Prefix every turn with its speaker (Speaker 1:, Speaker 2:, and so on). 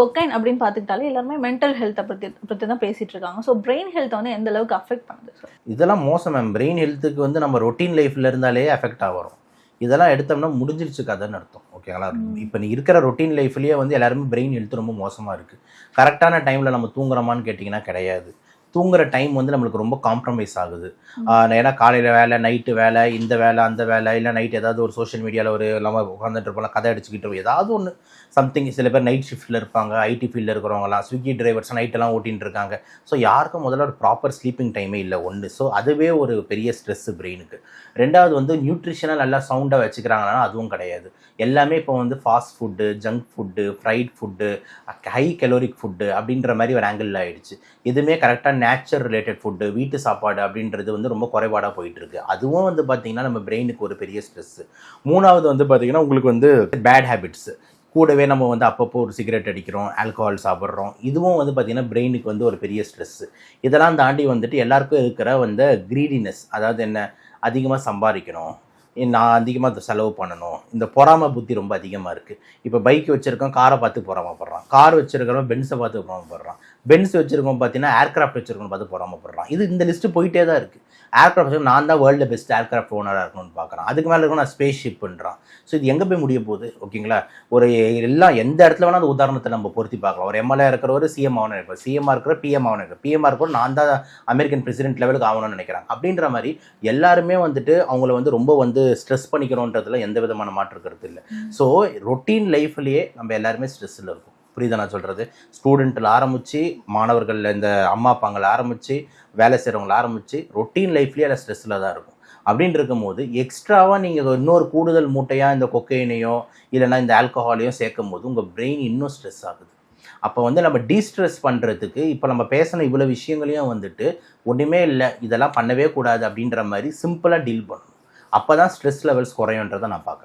Speaker 1: Cocaine அப்படின்னு பார்த்துக்கிட்டாலே எல்லாருமே mental ஹெல்த்தை பற்றி பற்றி தான் பேசிட்டு இருக்காங்க ஸோ பிரெயின் ஹெல்த்தை வந்து எந்த அளவுக்கு அஃபெக்ட் பண்ணுது? சார்
Speaker 2: இதெல்லாம் மோசம் மேம் பிரெயின் ஹெல்த்துக்கு வந்து நம்ம ரொட்டீன் லைஃப்ல இருந்தாலே அஃபெக்ட் ஆகிறோம் இதெல்லாம் எடுத்தோம்னா முடிஞ்சிருச்சு கதைன்னு அர்த்தம். ஓகேங்களா இப்போ நீ இருக்கிற ரொட்டீன் லைஃப்லயே வந்து எல்லாருமே பிரெயின் ஹெல்த் ரொம்ப மோசமாக இருக்குது கரெக்டான டைமில் நம்ம தூங்குறோமான்னு கேட்டிங்கன்னா கிடையாது. தூங்குற டைம் வந்து நம்மளுக்கு ரொம்ப காம்ப்ரமைஸ் ஆகுது. ஏன்னா காலையில் வேலை நைட்டு வேலை இந்த வேலை அந்த வேலை இல்லை நைட் ஏதாவது ஒரு சோஷியல் மீடியாவில் ஒரு இல்லாமல் உட்காந்துட்டு இருப்போம் கதை அடிச்சுக்கிட்டு ஏதாவது ஒன்று சம்திங் சில பேர் நைட் ஷிஃப்ட்டில் இருப்பாங்க ஐடி ஃபீல்டில் இருக்கிறவங்கலாம் ஸ்விக்கி டிரைவர்ஸ் நைட்டெல்லாம் ஓட்டின்னு இருக்காங்க. ஸோ யாருக்கும் முதல்ல ஒரு ப்ராப்பர் ஸ்லீப்பிங் டைமே இல்லை ஒன்று ஸோ அதுவே ஒரு பெரிய ஸ்ட்ரெஸ் பிரெயினுக்கு ரெண்டாவது வந்து நியூட்ரிஷனாக நல்லா சவுண்டாக வச்சுக்கிறாங்கன்னா அதுவும் கிடையாது. எல்லாமே இப்போ வந்து fast food junk food fried food high caloric food அப்படின்ற மாதிரி ஒரு ஆங்கிள் ஆயிடுச்சு. எதுவுமே கரெக்டாக நேச்சர் ரிலேட்டட் ஃபுட்டு வீட்டு சாப்பாடு அப்படின்றது வந்து ரொம்ப குறைபாடாக போயிட்டுருக்கு. அதுவும் வந்து பார்த்தீங்கன்னா நம்ம பிரெயினுக்கு ஒரு பெரிய ஸ்ட்ரெஸ்ஸு மூணாவது வந்து பார்த்திங்கன்னா உங்களுக்கு வந்து பேட் ஹேபிட்ஸு கூடவே நம்ம வந்து அப்பப்போ ஒரு சிகரெட் அடிக்கிறோம் ஆல்கஹால் சாப்பிட்றோம். இதுவும் வந்து பார்த்திங்கன்னா பிரெயினுக்கு வந்து ஒரு பெரிய ஸ்ட்ரெஸ்ஸு இதெல்லாம் தாண்டி வந்துட்டு எல்லாருக்கும் இருக்கிற வந்து க்ரீடினஸ் அதாவது என்ன? அதிகமாக சம்பாதிக்கணும். நான் அதிகமாக செலவு பண்ணணும். இந்த பொறாமை புத்தி ரொம்ப அதிகமாக இருக்குது இப்போ பைக் வச்சுருக்கோம் காரை பார்த்து பொறாமப்படுறான். கார் வச்சுருக்கிறவன் பென்ஸை பார்த்து பொறாமப்படுறான். பென்ஸ் வச்சுருக்கோம் பார்த்தீங்கன்னா ஏர்க்ராஃப்ட் வச்சுருக்கோம் பார்த்து பொறாமப்படுறான். இது இந்த லிஸ்ட்டு போயிட்டே தான் இருக்குது ஏர்க்ராஃப்ட் நான் தான் வேர்ல்டு பெஸ்ட் ஏர்க்ராஃப்ட் ஓனராக இருக்கணும்னு பார்க்குறேன். அதுக்கு மேலே இருக்கும் நான் ஸ்பேஸ் ஷிப்ன்றான் ஸோ இது எங்கே போய் முடிய போகுது? ஓகேங்களா? ஒரு எல்லாம் எந்த இடத்துல வேணால் அந்த உதாரணத்தை நம்ம பொருத்தி பார்க்கலாம். ஒரு எம்எல்ஏ இருக்கிறவர் சிஎம் ஆகணும் இருப்பார் சிஎம்ஆ இருக்கிற பிஎம் ஆகணும் இருப்பார் பிஎம்ஆ இருக்கிற நான் தான் அமெரிக்கன் பிரசிடென்ட் லெவலுக்கு ஆகணும்னு நினைக்கிறாங்க. அப்படின்ற மாதிரி எல்லாருமே வந்துட்டு அவங்கள வந்து ரொம்ப வந்து ஸ்ட்ரெஸ் பண்ணிக்கிறோன்றதுல எந்த விதமான மாற்று கருத்து இல்லை. ஸோ ரொட்டீன் லைஃப்லேயே நம்ம எல்லாருமே ஸ்ட்ரெஸ்ஸில் இருக்கும். புரியுதா நான் சொல்கிறது ஸ்டூடெண்ட்டில் ஆரம்பித்து மாணவர்கள் இந்த அம்மா அப்பாங்களை ஆரம்பித்து வேலை செய்கிறவங்கள ஆரம்பித்து ரொட்டீன் லைஃப்லேயே அதில் ஸ்ட்ரெஸ்ஸில் தான் இருக்கும். அப்படின்னு இருக்கும்போது எக்ஸ்ட்ராவாக நீங்கள் இன்னொரு கூடுதல் மூட்டையாக இந்த கொக்கைனையோ இல்லைன்னா இந்த ஆல்கஹாலையும் சேர்க்கும் போது உங்கள் பிரெயின் இன்னும் ஸ்ட்ரெஸ் ஆகுது. அப்போ வந்து நம்ம டீஸ்ட்ரெஸ் பண்ணுறதுக்கு இப்போ நம்ம பேசின இவ்வளோ விஷயங்களையும் வந்துட்டு ஒன்றுமே இல்லை இதெல்லாம் பண்ணவே கூடாது அப்படின்ற மாதிரி சிம்பிளாக டீல் பண்ணணும். அப்போ தான் ஸ்ட்ரெஸ் லெவல்ஸ் குறையுன்றதை நான் பார்க்குறேன்.